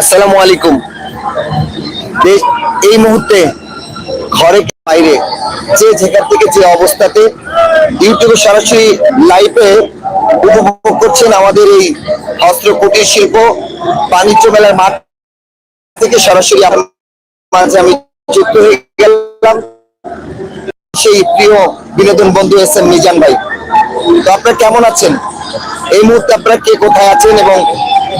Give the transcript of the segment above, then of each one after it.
আসসালামু আলাইকুম। এই মুহূর্তে ঘরে বাইরে? যে যেখান থেকে যে অবস্থাতে ইউটিউবে সরাসরি লাইভে উপভোগ করছেন আমাদের এই হস্ত্র কুটির শিল্প বাণিজ্য মেলার মাঠ থেকে সরাসরি মাঝে আমি যুক্ত হয়ে গেলাম। সেই প্রিয় বিনোদন বন্ধু এস এম মিজান ভাই। তো আপনারা কেমন আছেন? এই মুহূর্তে আপনারা কে কোথায় আছেন এবং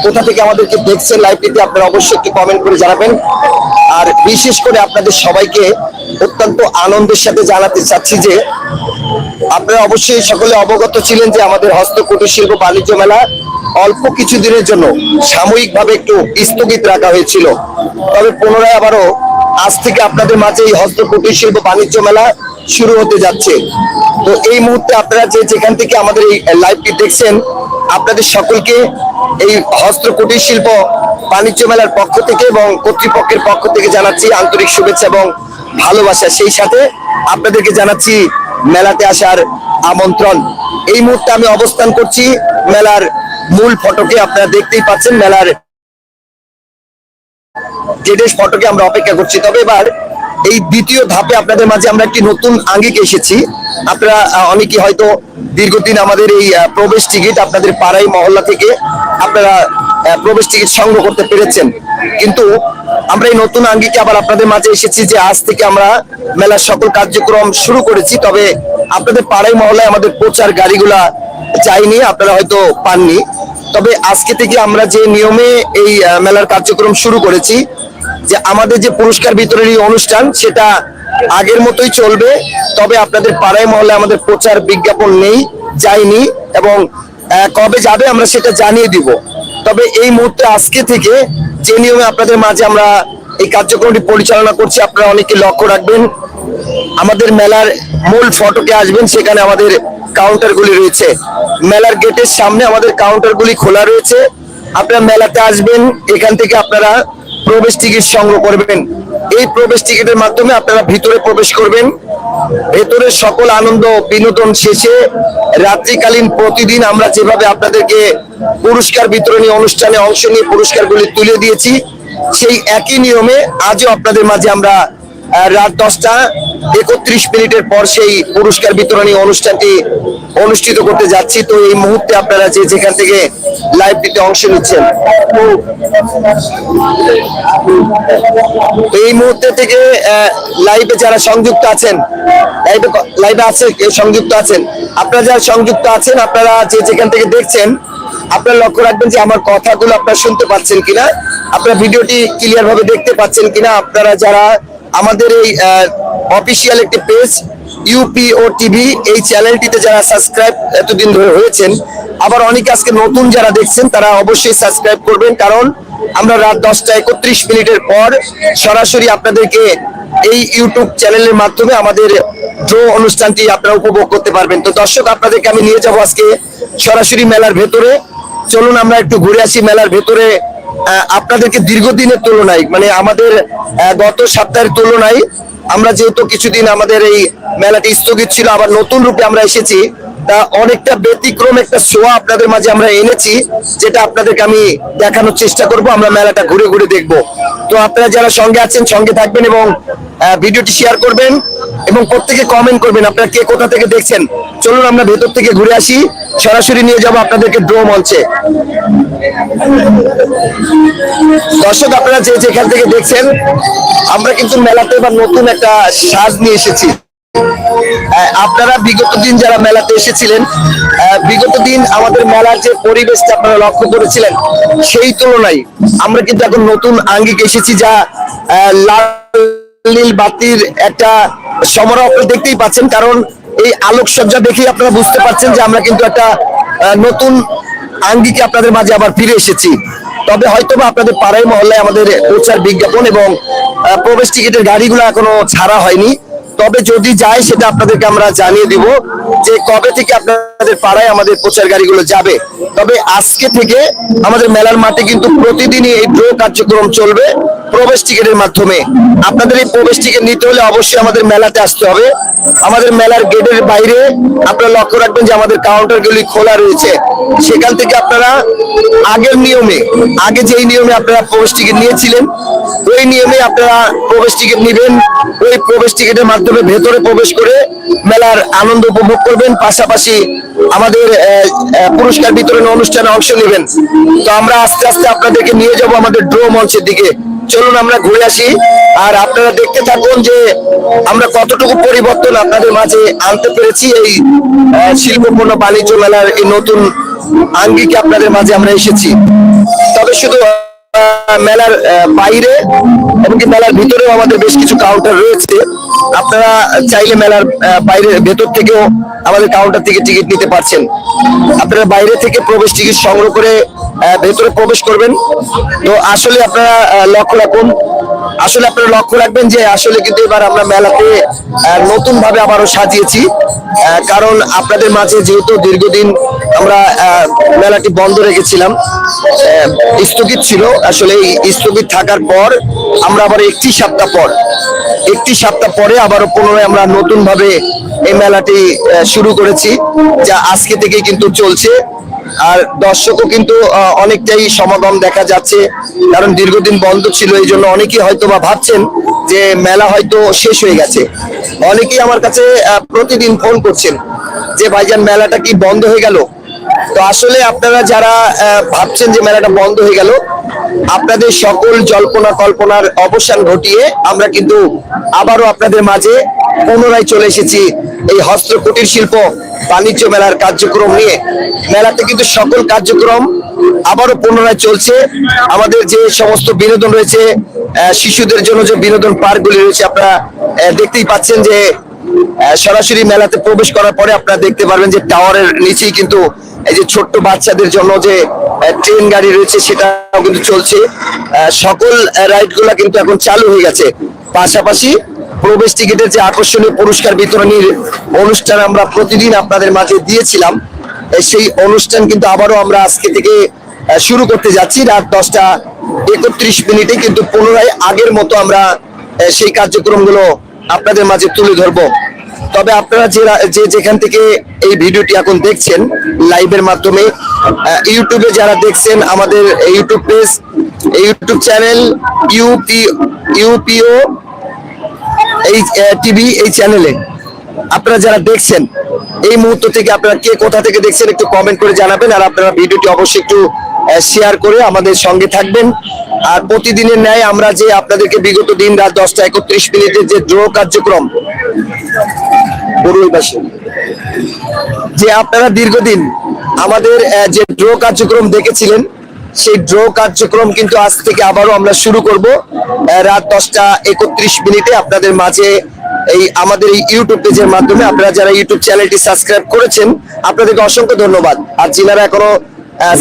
কোথা থেকে আমাদেরকে দেখছেন লাইভটিতে আপনারা অবশ্যই একটি কমেন্ট করে জানাবেন। আর বিশেষ করে আপনাদের সবাইকে অত্যন্ত আনন্দের সাথে জানাতে চাচ্ছি যে, আপনারা অবশ্যই সকলে অবগত ছিলেন যে আমাদের হস্তকুটির শিল্প বাণিজ্য মেলা অল্প কিছু দিনের জন্য সাময়িকভাবে একটু স্থগিত রাখা হয়েছিল। তবে পুনরায় আবারও আজ থেকে আপনাদের মাঝে এই হস্তকুটির শিল্প বাণিজ্য মেলা শুরু হতে যাচ্ছে। তো এই মুহূর্তে আপনারা যে যেখান থেকে আমাদের এই লাইভটি দেখছেন, আপনাদের সকলকে এই হস্ত কুটির শিল্প বাণিজ্য মেলার পক্ষ থেকে এবং কর্তৃপক্ষের পক্ষ থেকে জানাচ্ছি আন্তরিক শুভেচ্ছা এবং ভালোবাসা। সেই সাথে আপনাদেরকে জানাচ্ছি মেলাতে আসার আমন্ত্রণ। এই মুহূর্তে আমি অবস্থান করছি মেলার মূল ফটকে। আপনারা দেখতেই পাচ্ছেন মেলার গেটের ফটকে আমরা অপেক্ষা করছি। তবে এবার এই দ্বিতীয় ধাপে আপনাদের মাঝে আমরা একটি নতুন আঙ্গিক এসেছি। আপনারা অনেকে হয়তো দীর্ঘদিন আমাদের এই প্রবেশ টিকিট আপনাদের পাড়াই মহল্লা থেকে আপনারা প্রবেশ টিকিট সংগ্রহ করতে পেরেছেন। কিন্তু আমরা এই নতুন আঙ্গিকে আবার আপনাদের মাঝে এসেছি যে আজ থেকে আমরা মেলার সকল কার্যক্রম শুরু করেছি। তবে আপনাদের পাড়াই মহল্লায় আমাদের প্রচার গাড়িগুলা যায়নি, আপনারা হয়তো পাননি। তবে আজকে থেকে আমরা যে নিয়মে এই মেলার কার্যক্রম শুরু করেছি, যে আমাদের যে পুরস্কার বিতরণী অনুষ্ঠান, সেটা আগের মতোই চলবে। তবে আপনাদের পাড়ায় মহলে আমাদের প্রচার বিজ্ঞাপন নেই, যায়নি, এবং কবে যাবে আমরা সেটা জানিয়ে দিব। তবে এই মুহূর্তে আজকে থেকে যে নিয়মে আপনাদের মাঝে আমরা এই কার্যক্রমটি পরিচালনা করছি, আপনারা অনেকে লক্ষ্য রাখবেন। আমাদের মেলার মূল ফটকে আসবেন, সেখানে আমাদের কাউন্টারগুলি রয়েছে। মেলার গেটের সামনে আমাদের কাউন্টারগুলি খোলা রয়েছে। আপনারা মেলাতে আসবেন, এখান থেকে আপনারা প্রবেশ টিকিট সংগ্রহ করবেন। এই প্রবেশ টিকিটের মাধ্যমে আপনারা ভিতরে প্রবেশ করবেন। ভেতরে সকল আনন্দ বিনোদন শেষে রাত্রিকালীন প্রতিদিন আমরা যেভাবে আপনাদেরকে পুরস্কার বিতরণী অনুষ্ঠানে অংশ নিয়ে পুরস্কারগুলি তুলে দিয়েছি, সেই একই নিয়মে আজও আপনাদের মাঝে আমরা রাত দশটা একত্রিশ মিনিটের পর সেই পুরস্কার বিতরণী অনুষ্ঠানটি অনুষ্ঠিত করতে যাচ্ছি। তো এই মুহূর্তে আপনারা যে যেখান থেকে লাইভটিতে অংশ নিচ্ছেন, তো এই মুহূর্তে থেকে লাইভে যারা সংযুক্ত আছেন লাইভে লাইভে আছে, কেউ সংযুক্ত আছেন, আপনারা যারা সংযুক্ত আছেন, আপনারা যে যেখান থেকে দেখছেন, আপনারা লক্ষ্য রাখবেন যে আমার কথাগুলো আপনারা শুনতে পাচ্ছেন কিনা, আপনারা ভিডিওটি ক্লিয়ার ভাবে দেখতে পাচ্ছেন কিনা, আপনারা যারা আমাদের এই অফিসিয়াল একটি পেজ ইউপিও টিভি এই চ্যানেলটিতে যারা সাবস্ক্রাইব এতদিন ধরে হয়েছেন, আবার অনেকে আজকে নতুন যারা দেখছেন, তারা অবশ্যই সাবস্ক্রাইব করবেন, কারণ আমরা রাত দশটা একত্রিশ মিনিটের পর সরাসরি আপনাদেরকে এই ইউটিউব চ্যানেলের মাধ্যমে আমাদের ড্রো অনুষ্ঠানটি আপনারা উপভোগ করতে পারবেন। তো দর্শক, আপনাদেরকে আমি নিয়ে যাব আজকে সরাসরি মেলার ভেতরে। চলুন, আমরা একটু ঘুরে আসি মেলার ভেতরে। আপনাদেরকে দীর্ঘদিনের তুলনায় মানে আমাদের গত সপ্তাহের তুলনায় আমরা যেহেতু কিছুদিন আমাদের এই মেলাটি স্থগিত ছিল, আবার নতুন রূপে আমরা এসেছি, তা অনেকটা ব্যতিক্রম একটা শোয়া আপনাদের মাঝে আমরা এনেছি, যেটা আপনাদেরকে আমি দেখানোর চেষ্টা করব, আমরা মেলাটা ঘুরে ঘুরে দেখব। তো আপনারা যারা সঙ্গে আছেন, সঙ্গে থাকবেন এবং ভিডিওটি শেয়ার করবেন এবং প্রত্যেকে কমেন্ট করবেন আপনারা কে কোথা থেকে দেখছেন। চলুন আমরা ভেতর থেকে ঘুরে আসি। সরাসরি নিয়ে যাব আপনাদেরকে ড্রো মঞ্চে দর্শক, আপনারা যে যেখান থেকে দেখছেন, আমরা কিন্তু মেলাতে এবার নতুন একটা সাজ নিয়ে এসেছি। আপনারা বিগত দিন যারা মেলাতে এসেছিলেন বিগত দিন আমাদের মেলার যে পরিবেশটা আপনারা লক্ষ্য করেছিলেন, সেই তুলনায় আমরা কিন্তু এখন নতুন আঙ্গিক এসেছি যা লাল নীল বাতির একটা সমারোহ দেখতেই পাচ্ছেন, কারণ এই আলোকসজ্জা দেখেই আপনারা বুঝতে পারছেন যে আমরা কিন্তু একটা নতুন আঙ্গিকে আপনাদের মাঝে আবার ফিরে এসেছি। তবে হয়তো বা আপনাদের পাড়ায় মহল্লায় আমাদের প্রচার বিজ্ঞাপন এবং প্রবেশ টিকিটের গাড়িগুলো এখনও ছাড়া হয়নি। তবে যদি যায়, সেটা আপনাদেরকে আমরা জানিয়ে দিব যে কবে থেকে আপনাদের পাড়ায় আমাদের প্রচার গাড়িগুলো যাবে। তবে আজকে থেকে আমাদের মেলার মাঠে কিন্তু প্রতিদিনই এই ড্র কার্যক্রম চলবে প্রবেশ টিকিটের মাধ্যমে। আপনাদের এই প্রবেশ টিকিট নিতে হলে অবশ্যই আমাদের মেলাতে আসতে হবে। আমাদের মেলার গেটের বাইরে আপনারা লক্ষ্য রাখবেন যে আমাদের কাউন্টারগুলি খোলা রয়েছে। সেখান থেকে আপনারা আগের নিয়মে, আগে যেই নিয়মে আপনারা প্রবেশ টিকিট নিয়েছিলেন, ওই নিয়মে আপনারা প্রবেশ টিকিট নেবেন। ওই প্রবেশ টিকিটের মাধ্যমে ভেতরে প্রবেশ করে মেলার আনন্দ উপভোগ করবেন। পাশাপাশি আমাদের পুরস্কার বিতরণ অনুষ্ঠানে অংশ নেবেন। তো আমরা আস্তে আস্তে আপনাদেরকে নিয়ে যাব আমাদের ড্রো মঞ্চের দিকে। চলুন আমরা ঘুরে আসি। আর আপনারা দেখতে থাকুন যে আমরা কতটুকু পরিবর্তন আপনাদের মাঝে আনতে পেরেছি। এই শিল্পপূর্ণ বাণিজ্য মেলার এই নতুন আঙ্গিকে আপনাদের মাঝে আমরা এসেছি। তবে শুধু মেলার বাইরে, এমনকি মেলার ভিতরেও আমাদের বেশ কিছু কাউন্টার রয়েছে। আপনারা চাইলে মেলার বাইরে, ভেতর থেকেও আমাদের কাউন্টার থেকে টিকিট নিতে পারছেন। আপনারা বাইরে থেকে প্রবেশ টিকিট সংগ্রহ করে ভেতরে প্রবেশ করবেন। তো আসলে আপনারা লক্ষ্য রাখুন। আসলে আপনারা লক্ষ্য রাখবেন যে আসলে কিন্তু এবার আমরা মেলাতে নতুন ভাবে আবারও সাজিয়েছি। কারণ আপনাদের মাঝে যেহেতু দীর্ঘদিন আমরা মেলাটি বন্ধ রেখেছিলাম। স্থগিত ছিল। আসলে স্থগিত থাকার পর আমরা আবার একটি সপ্তাহ পর, একটি সপ্তাহ পরে আবারও পুনরায় আমরা নতুন ভাবে এই মেলাটি শুরু করেছি, যা আজকে থেকে কিন্তু চলছে। আর দর্শকও কিন্তু অনেকটাই সমাগম দেখা যাচ্ছে, কারণ দীর্ঘদিন বন্ধ ছিল, এই জন্য অনেকেই হয়তো বা ভাবছেন যে মেলা হয়তো শেষ হয়ে গেছে। অনেকেই আমার কাছে প্রতিদিন ফোন করছেন যে ভাইজান মেলাটা কি বন্ধ হয়ে গেল? তো আসলে আপনারা যারা ভাবছেন যে মেলাটা বন্ধ হয়ে গেল, আপনাদের সকল জল্পনা কল্পনার অবসান ঘটিয়ে আমরা কিন্তু আবারও আপনাদের মাঝে পুনরায় চলে এসেছি এই হস্ত কুটির শিল্প বাণিজ্য মেলার কার্যক্রম নিয়ে। মেলাতে কিন্তু সকল কার্যক্রম আবারও পুনরায় চলছে। আমাদের যে সমস্ত বিনোদন রয়েছে শিশুদের জন্য যে বিনোদন পার্কগুলি রয়েছে, আপনারা দেখতেই পাচ্ছেন যে সরাসরি মেলাতে প্রবেশ করার পরে আপনারা দেখতে পারবেন যে টাওয়ারের নিচেই কিন্তু এই যে ছোট্ট বাচ্চাদের জন্য যে ট্রেন গাড়ি রয়েছে সেটাও কিন্তু চলছে। সকল রাইডগুলা কিন্তু এখন চালু হয়ে গেছে। পাশাপাশি প্রবেশ টিকিটের যে আকর্ষণীয় পুরস্কার বিতরণীর অনুষ্ঠান আমরা প্রতিদিন আপনাদের মাঝে দিয়েছিলাম। সেই অনুষ্ঠান কিন্তু আবারও আমরা আজকে থেকে শুরু করতে যাচ্ছি। রাত দশটা একত্রিশ মিনিটে কিন্তু পুনরায় আগের মতো আমরা সেই কার্যক্রমগুলো আপনাদের মাঝে তুলে ধরবো। তবে আপনারা যে যেখান থেকে এই ভিডিওটি এখন দেখছেন লাইভের মাধ্যমে ইউটিউবে যারা দেখছেন, আমাদের YouTube page YouTube channel UP UPO এই টিভি এই চ্যানেলে আপনারা যারা দেখছেন, এই মুহূর্ত থেকে আপনারা কে কোথা থেকে দেখছেন একটু কমেন্ট করে জানাবেন, আর আপনারা ভিডিওটি অবশ্যই একটু শেয়ার করে আমাদের সঙ্গে থাকবেন। আর প্রতিদিনের ন্যায় আমরা যে আপনাদেরকে বিগত দিন রাত দশটা একত্রিশ মিনিটের যে ড্র কার্যক্রম যে আপনারা দীর্ঘদিন আমাদের যে ড্র কার্যক্রম দেখেছিলেন, সেই ড্র কার্যক্রম কিন্তু আজ থেকে আবারও আমরা শুরু করব রাত দশটা একত্রিশ মিনিটে আপনাদের মাঝে এই আমাদের এই ইউটিউব পেজের মাধ্যমে। আপনারা যারা ইউটিউব চ্যানেলটি সাবস্ক্রাইব করেছেন, আপনাদেরকে অসংখ্য ধন্যবাদ। আর যিনারা এখনও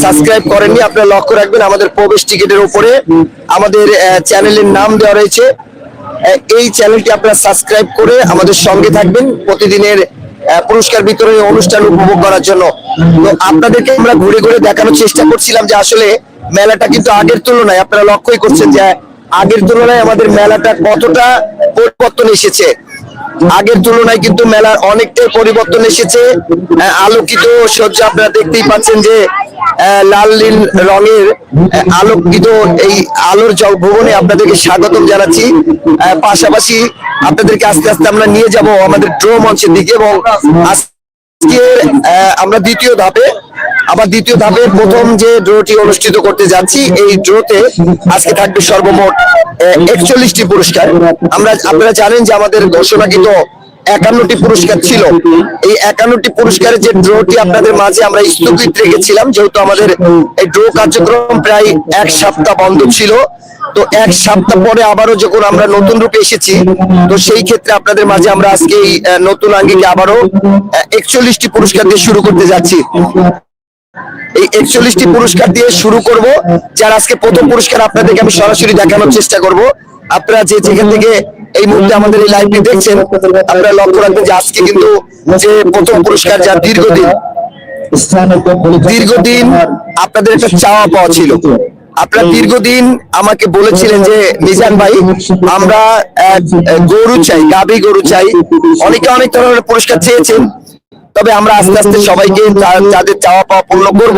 সাবস্ক্রাইব করেননি, আপনারা লক্ষ্য রাখবেন আমাদের প্রবেশ টিকিটের উপরে। আমাদের চ্যানেলের নাম দেওয়া রয়েছে। এই চ্যানেলটি আপনারা সাবস্ক্রাইব করে আমাদের সঙ্গে থাকবেন। প্রতিদিনের পুরস্কার বিতরণী অনুষ্ঠান উপভোগ করার জন্য। তো আপনাদেরকে আমরা ঘুরে ঘুরে দেখানোর চেষ্টা করছিলাম যে আসলে মেলাটা কিন্তু আগের তুলনায়, আপনারা লক্ষ্যই করছেন যে আগের তুলনায় আমাদের মেলাটা কতটা পরিবর্তন এসেছে। আগের তুলনায় কিন্তু মেলার অনেকটাই পরিবর্তন এসেছে। আলোকিত সজ্জা আপনারা দেখতেই পাচ্ছেন যে লাল নীল রঙের আলোকিত এই আলোর ভবনে আপনাদেরকে স্বাগতম জানাচ্ছি। পাশাপাশি আপনাদেরকে আস্তে আস্তে আমরা নিয়ে যাব আমাদের ড্র মঞ্চের দিকে এবং আজকে আহ, আমরা দ্বিতীয় ধাপে আবার দ্বিতীয় ধাপে প্রথম যে ড্রটি অনুষ্ঠিত করতে যাচ্ছি, এই ড্রতে আজকে থাকবে সর্বমোট একচল্লিশটি পুরস্কার। আমরা, আপনারা জানেন যে আমাদের ঘোষণাকৃত একান্নটি পুরস্কার ছিল। এই একান্নটি পুরস্কারের যে ড্রটি আপনাদের মাঝে আমরা স্থগিত রেখেছিলাম, যেহেতু আমাদের এই ড্র কার্যক্রম প্রায় এক সপ্তাহ বন্ধ ছিল। তো এক সপ্তাহ পরে আবারও যখন আমরা নতুন রূপে এসেছি, তো সেই ক্ষেত্রে আপনাদের মাঝে আমরা আজকে এই নতুন আঙ্গিকে আবারও একচল্লিশটি পুরস্কার দিয়ে শুরু করতে যাচ্ছি। এই একচল্লিশটি পুরস্কার দিয়ে শুরু করব, যার আজকে প্রথম পুরস্কার আপনাদেরকে আমি সরাসরি দেখানোর চেষ্টা করব। আপনারা যে যেখান থেকে এই মুহূর্তে আমাদের এই লাইভটি দেখছেন, আপনারা লক্ষ্য রাখবেন যে আজকে কিন্তু যে প্রথম পুরস্কার যা দীর্ঘদিন দীর্ঘদিন আপনাদের একটা চাওয়া পাওয়া ছিল। আপনারা দীর্ঘদিন আমাকে বলেছিলেন যে, মিজান ভাই, আমরা গরু চাই গাবি গরু চাই। অনেকে অনেক ধরনের পুরস্কার চেয়েছেন তবে আমরা আস্তে আস্তে সবাইকে যাদের চাওয়া পাওয়া পূর্ণ করব,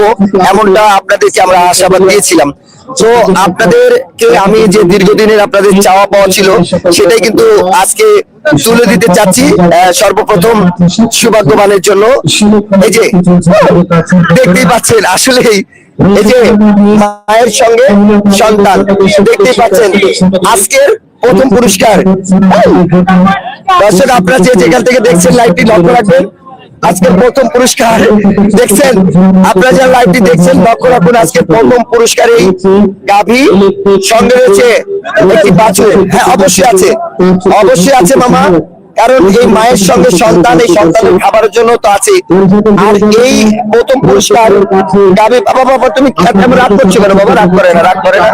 এমনটা আপনাদেরকে আমরা আশাবাদ দিয়েছিলাম। তো আপনাদেরকে আমি যে দীর্ঘদিনের আপনাদের চাওয়া পাওয়া ছিল, সেটাই কিন্তু আজকে তুলে দিতে চাচ্ছি। সর্বপ্রথম সৌভাগ্যবানের জন্য। এই যে, দেখতেই পাচ্ছেন, আসলেই এই যে মায়ের সঙ্গে সন্তান, দেখতেই পাচ্ছেন, আজকের প্রথম পুরস্কার। দর্শক, আপনারা যে যেখান থেকে দেখছেন, লাইভটি লক্ষ্য রাখবেন। আজকের প্রথম পুরস্কার। দেখছেন? আপনারা যারা লাইভটি দেখছেন, লক্ষ্য রাখুন, আজকের প্রথম পুরস্কার এই গাভী। সঙ্গে রয়েছে একটি বাছুর। হ্যাঁ অবশ্যই আছে। অবশ্যই আছে, মামা। কারণ এই মায়ের সঙ্গে সন্তান, এই সন্তানের খাবারের জন্য তো আছে আর এই প্রথম পুরস্কার গাভী বাবা বাবা, তুমি কেমন রাগ করছ কেন? বাবা, রাগ করে না, রাগ করে না।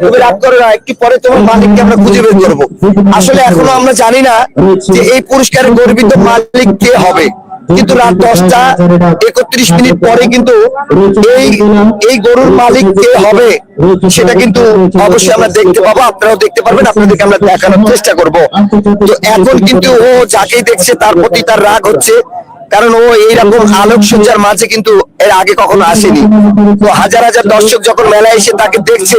তুমি রাগ করে না, একটু পরে তোমার মালিককে আমরা খুঁজে বের করব। আসলে এখনও আমরা জানি না যে এই পুরস্কারের গর্বিত মালিক কে হবে। কিন্তু রাত দশটা একত্রিশ মিনিট পরে কিন্তু এই এই গরুর মালিক কে হবে, সেটা কিন্তু অবশ্যই আমরা দেখতে পাবো, আপনারাও দেখতে পারবেন, আপনাদেরকে আমরা দেখানোর চেষ্টা করব। তো এখন কিন্তু ও যাকেই দেখছে, তার প্রতি তার রাগ হচ্ছে কারণ ও এইরকম আলোক আলোকসজ্জার মাঝে কিন্তু এর আগে কখনো আসেনি। তো হাজার হাজার দর্শক যখন মেলায় এসে তাকে দেখছে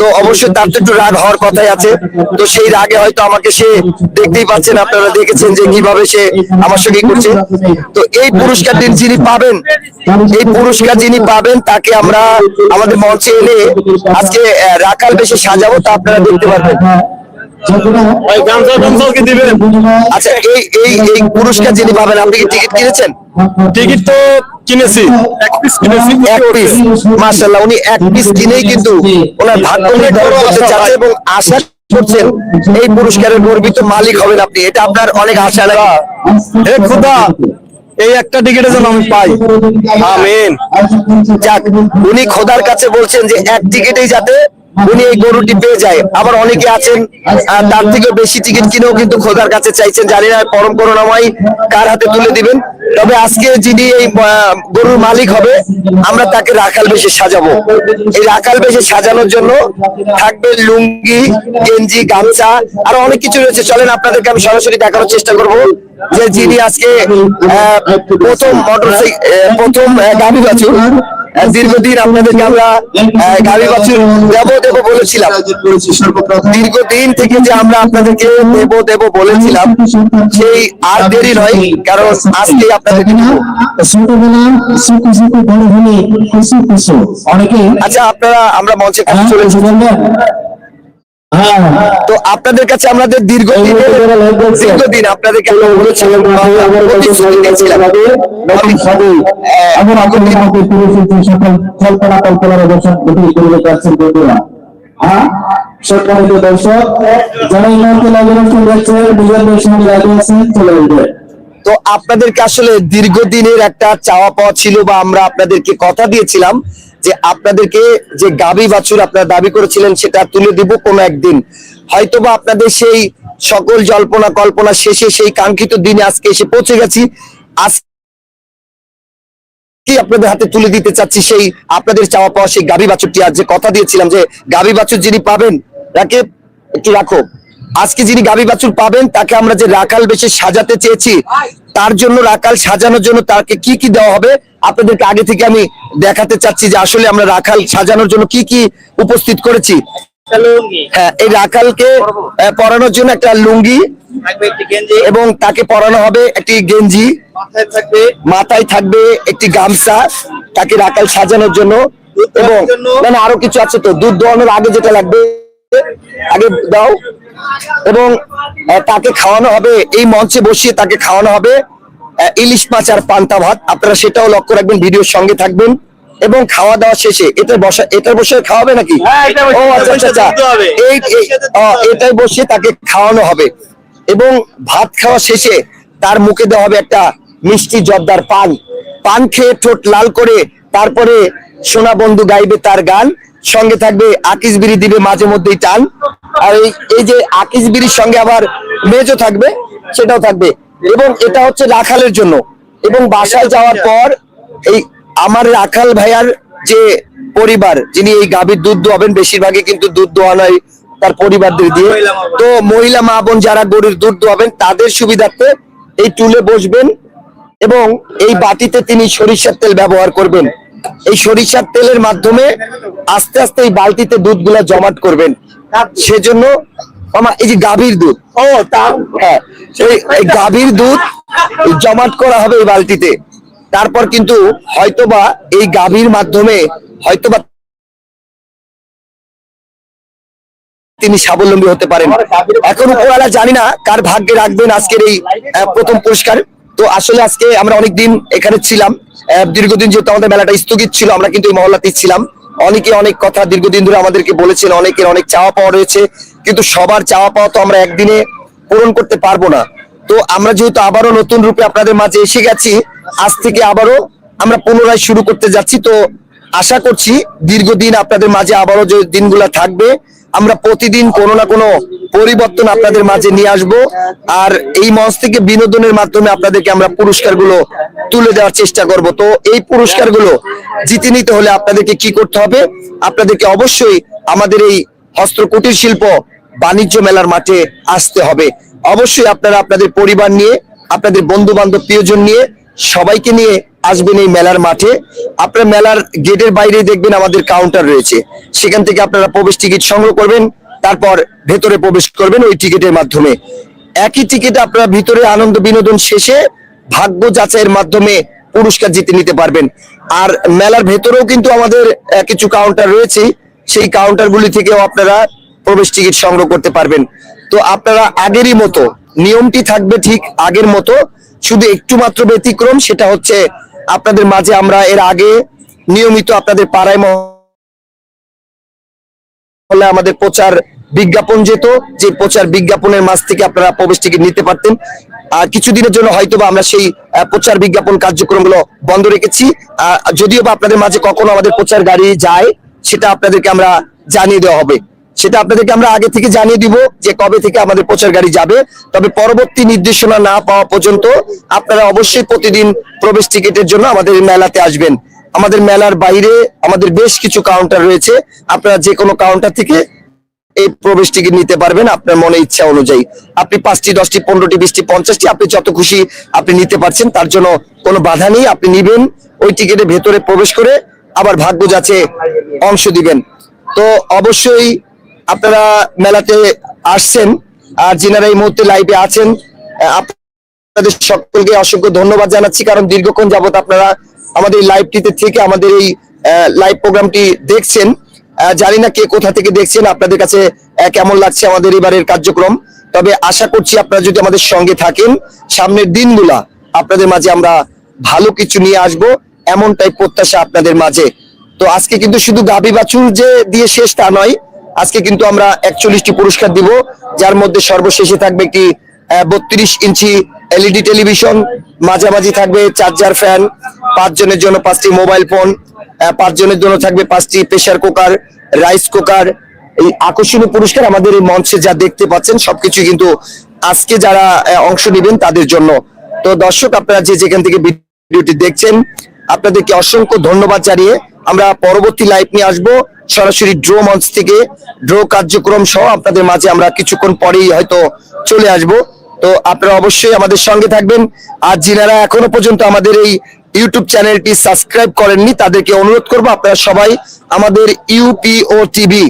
তো অবশ্যই তার তো একটু রাগ হওয়ার কথাই আছে। তো সেই রাগে হয়তো আমাকে সে দেখতেই পাচ্ছেন আপনারা দেখেছেন যে কীভাবে সে আমার সঙ্গে করছে। তো এই পুরস্কার দিন যিনি পাবেন এই পুরস্কার যিনি পাবেন তাকে আমরা আমাদের মঞ্চে এনে আজকে রাখাল বেশি সাজাবো তা আপনারা দেখতে পারবেন। ভাই গামছা টামছাও কি দিবেন। আচ্ছা এই এই এই পুরস্কার যিনি পাবেন আপনি কি টিকিট কিনেছেন? টিকিট তো কিনেছি। এক পিস কিনেছি। এক পিস। মার্শাল্লাহ উনি এক পিস কিনেই কিন্তু ওনার ভাগ্য নির্ধারণ করতে চাচ্ছে এবং আশা করছেন এই পুরস্কারের গর্বিত মালিক হবেন আপনি। এটা আপনার অনেক আশা নাকি? হে খুদা এই একটা টিকিটে যেন আমি পাই। আমিন। যাক উনি খোদার কাছে বলছেন যে এক টিকিটেই যাতে উনি এই গরুটি পেয়ে যায়। আবার অনেকে আছেন তার থেকে বেশি টিকিট কিনেও কিন্তু খোদার কাছে চাইছেন, জানি না পরম করুণাময় কার হাতে তুলে দিবেন। তবে আজকে যিনি এই গরুর মালিক হবে, আমরা তাকে রাখাল বেশে সাজাবো। এই রাখাল বেশে সাজানোর জন্য থাকবে লুঙ্গি, গেঞ্জি, গামছা, আর অনেক কিছু রয়েছে। চলেন আপনাদেরকে আমি সরাসরি দেখানোর চেষ্টা করব যে যিনি আজকে প্রথম মোটর প্রথম গাড়ি বাছুর। দীর্ঘদিন আপনাদেরকে আমরা বাছুর দেবো দেবো বলেছিলাম দীর্ঘদিন থেকে যে আমরা আপনাদেরকে দেব দেব বলেছিলাম সেই আর দেরি নয় কারণ আজকে আপনাদেরকে দেবো। ছোটবেলা সুকু সুকু বড় হলে খুশি খুশি অনেকে আচ্ছা আপনারা আমরা মঞ্চে চলে এসেছি। হ্যাঁ। তো আপনাদের কাছে আমাদের দীর্ঘদিন দীর্ঘদিন আপনাদেরকে হ্যাঁ? সম্মানিত দর্শক যারা এই মুহূর্তে দেখছেন নিজেদের সঙ্গে লাইভে আছেন চলে আসবে। তো আপনাদেরকে আসলে দীর্ঘদিনের একটা চাওয়া পাওয়া ছিল বা আমরা আপনাদেরকে কথা দিয়েছিলাম। যে আপনাদেরকে যে গাবি বাছুর আপনারা দাবি করেছিলেন সেটা তুলে দিব কোনো একদিন। হয়তোবা আপনাদের সেই সকল জল্পনা কল্পনা শেষে সেই কাঙ্ক্ষিত দিনে আজকে এসে পৌঁছে গেছি। আপনাদের হাতে তুলে দিতে চাচ্ছি সেই আপনাদের চাওয়া পাওয়া সেই গাভী বাছুরটি। আজ যে কথা দিয়েছিলাম যে গাভী বাছুর যিনি পাবেন, তাকে একটু রাখো। আজকে যিনি গাভী বাছুর পাবেন, তাকে আমরা যে রাখাল বেশে সাজাতে চেয়েছি, তার জন্য রাখাল সাজানোর জন্য তাকে কি কি দেওয়া হবে আপনাদেরকে আগে থেকে আমি দেখাতে চাচ্ছি যে আসলে আমরা রাখাল সাজানোর জন্য কি কি উপস্থিত করেছি। হ্যাঁ এই রাখালকে পরানোর জন্য একটা লুঙ্গি এবং তাকে পরানো হবে একটি গেঞ্জি। মাথায় থাকবে। একটি গামছা তাকে রাখাল সাজানোর জন্য। এবং দোয়ানোর জন্য। না না, আরও কিছু আছে তো। দুধ দোয়ানোর আগে যেটা লাগবে আগে দাও। এবং তাকে খাওয়ানো হবে। এই মঞ্চে বসিয়ে তাকে খাওয়ানো হবে। ইলিশ মাছ আর পান্তা ভাত আপনারা সেটাও লক্ষ্য রাখবেন ভিডিওর সঙ্গে থাকবেন। এবং খাওয়া দাওয়া শেষে এটা বসা এটার বসে খাওয়াবে নাকি? হ্যাঁ, এটা ও আচ্ছা আচ্ছা আচ্ছা। এই এটাই বসে তাকে খাওয়ানো হবে। এবং ভাত খাওয়া শেষে তার মুখে দেওয়া হবে একটা মিষ্টি জর্দার পান। পান খেয়ে ঠোঁট লাল করে তারপরে সোনা বন্ধু গাইবে তার গান। সঙ্গে থাকবে আকিস বিড়ি দিবে মাঝে মধ্যেই টান। আর এই এই যে আকিস বিড়ির সঙ্গে আবার মেজও থাকবে সেটাও থাকবে। এবং এটা হচ্ছে রাখালের জন্য। এবং বাসায় যাওয়ার পর এই আমার রাখাল ভাইয়ার যে পরিবার যিনি এই গাভীর দুধ দোয়াবেন বেশিরভাগই কিন্তু দুধ দোয়ানো তার পরিবারদের দিয়ে। তো মহিলা মা বোন যারা গরুর দুধ দোয়াবেন তাদের সুবিধার্থে এই টুলে বসবেন এবং এই বাটিতে তিনি সরিষার তেল ব্যবহার করবেন। এই সরিষার তেলের মাধ্যমে আস্তে আস্তে এই বালতিতে দুধগুলা জমাট করবেন। সেজন্য আমার এই যে গাভীর দুধ। ও তা হ্যাঁ গাভীর দুধ জমাট করা হবে এই বালতিতে। তারপর কিন্তু হয়তোবা এই গাভীর মাধ্যমে হয়তোবা তিনি স্বাবলম্বী হতে পারেন। এখন উপরওয়ালা জানি না কার ভাগ্যে রাখবেন আজকের এই প্রথম পুরস্কার। তো আসলে আজকে আমরা অনেকদিন এখানে ছিলাম। দীর্ঘদিন যেহেতু আমাদের মেলাটা স্থগিত ছিল আমরা কিন্তু এই মহল্লাতেই ছিলাম। অনেকে অনেক কথা দীর্ঘদিন ধরে আমাদেরকে বলেছেন অনেকের অনেক চাওয়া পাওয়া রয়েছে। কিন্তু সবার চাওয়া পাওয়া তো আমরা একদিনে পূরণ করতে পারব না। তো আমরা যেহেতু আবারও নতুন রূপে আপনাদের মাঝে এসে গেছি, আজ থেকে আবারও আমরা পুনরায় শুরু করতে যাচ্ছি। তো আশা করছি দীর্ঘদিন আপনাদের মাঝে আবারও যে দিনগুলো থাকবে, আমরা প্রতিদিন কোনো না কোনো পরিবর্তন আপনাদের মাঝে নিয়ে আসব। আর এই মঞ্চ থেকে বিনোদনের মাধ্যমে আপনাদেরকে আমরা পুরস্কারগুলো তুলে দেওয়ার চেষ্টা করব। তো এই পুরস্কারগুলো জিতে নিতে হলে আপনাদেরকে কি করতে হবে? আপনাদেরকে অবশ্যই আমাদের এই হস্ত কুটির শিল্প বাণিজ্য মেলার মাঠে আসতে হবে। অবশ্যই আপনারা আপনাদের পরিবার নিয়ে, আপনাদের বন্ধু বান্ধব প্রিয়জন নিয়ে সবাইকে নিয়ে আসবেন এই মেলার মাঠে। আপনার মেলার গেটের বাইরেই দেখবেন আমাদের কাউন্টার রয়েছে। সেখান থেকে আপনারা প্রবেশ টিকিট সংগ্রহ করবেন, তারপর ভেতরে প্রবেশ করবেন ওই টিকিটের মাধ্যমে। একই টিকিটে আপনারা ভিতরে আনন্দ বিনোদন শেষে ভাগ্য যাচাইয়ের মাধ্যমে পুরস্কার জিতে নিতে পারবেন। আর মেলার ভেতরেও কিন্তু আমাদের কিছু কাউন্টার রয়েছে সেই কাউন্টারগুলি থেকেও আপনারা প্রবেশ টিকিট সংগ্রহ করতে পারবেন। তো আপনারা আগেরই মতো, নিয়মটি থাকবে ঠিক আগের মতো, শুধু একটু মাত্র ব্যতিক্রম, সেটা হচ্ছে আপনাদের মাঝে আমরা এর আগে নিয়মিত আপনাদের পাড়ায় মহল্লে আমাদের প্রচার বিজ্ঞাপন যেত, যে প্রচার বিজ্ঞাপনের মাঝ থেকে আপনারা প্রবেশ টিকিট নিতে পারতেন। আর কিছুদিনের জন্য হয়তোবা আমরা সেই প্রচার বিজ্ঞাপন কার্যক্রমগুলো বন্ধ রেখেছি। যদিও বা আপনাদের মাঝে কখনো আমাদের প্রচার গাড়ি যায় সেটা আপনাদেরকে আমরা জানিয়ে দেওয়া হবে। সেটা আপনাদেরকে আমরা আগে থেকে জানিয়ে দিব যে কবে থেকে আমাদের প্রচার গাড়ি যাবে। তবে পরবর্তী নির্দেশনা না পাওয়া পর্যন্ত আপনারা অবশ্যই প্রতিদিন প্রবেশ টিকিটের জন্য আমাদের মেলাতে আসবেন। আমাদের মেলার বাইরে আমাদের বেশ কিছু কাউন্টার রয়েছে। আপনারা যে কোনো কাউন্টার থেকে এই প্রবেশ টিকিট নিতে পারবেন আপনার মনে ইচ্ছা অনুযায়ী। আপনি পাঁচটি, দশটি, পনেরোটি, বিশটি, পঞ্চাশটি, আপনি যত খুশি আপনি নিতে পারছেন, তার জন্য কোনো বাধা নেই। আপনি নিবেন, ওই টিকিটের ভেতরে প্রবেশ করে আবার ভাগ্য যাচ্ছে অংশ দিবেন। তো অবশ্যই আপনারা মেলাতে আসছেন আর যিনারা এই মুহূর্তে লাইভে আছেন আপনাদের সকলকে অসংখ্য ধন্যবাদ জানাচ্ছি, কারণ দীর্ঘক্ষণ যাবত আপনারা আমাদের লাইভটিতে থেকে আমাদের এই লাইভ প্রোগ্রামটি দেখছেন। জানি না কে কোথা থেকে দেখছেন, আপনাদের কাছে কেমন লাগছে আমাদের এবারের কার্যক্রম। তবে আশা করছি আপনারা যদি আমাদের সঙ্গে থাকেন, সামনের দিনগুলা আপনাদের মাঝে আমরা ভালো কিছু নিয়ে আসব। এমনটাই প্রত্যাশা আপনাদের মাঝে। তো আজকে কিন্তু শুধু গাবি বাছুর যে দিয়ে শেষ তা নয়, আজকে কিন্তু আমরা একচল্লিশটি পুরস্কার দিব, যার মধ্যে সর্বশেষে থাকবে একটি বত্রিশ ইঞ্চি এলইডি টেলিভিশন, মাঝামাঝি থাকবে চার্জার ফ্যান, পাঁচজনের জন্য পাঁচটি মোবাইল ফোন পাঁচজনের জন্য থাকবে পাঁচটি প্রেসার কুকার, রাইস কুকার। এই আকর্ষণীয় পুরস্কার আমাদের এই মঞ্চে যা দেখতে পাচ্ছেন সবকিছু কিন্তু আজকে যারা অংশ নেবেন তাদের জন্য। তো দর্শক, আপনারা যে যেখান থেকে ভিডিওটি দেখছেন আপনাদেরকে অসংখ্য ধন্যবাদ জানিয়ে আমরা পরবর্তী লাইভ নিয়ে আসব। সরাসরি ড্রো মঞ্চ থেকে ড্রো কার্যক্রম সহ আপনাদের মাঝে আমরা কিছুক্ষণ পরেই হয়তো চলে আসব। তো আপনারা অবশ্যই আমাদের সঙ্গে থাকবেন। আর যিনারা এখনও পর্যন্ত আমাদের এই ইউটিউব চ্যানেলটি সাবস্ক্রাইব করেননি, তাদেরকে অনুরোধ করব আপনারা সবাই আমাদের ইউপিও টিভি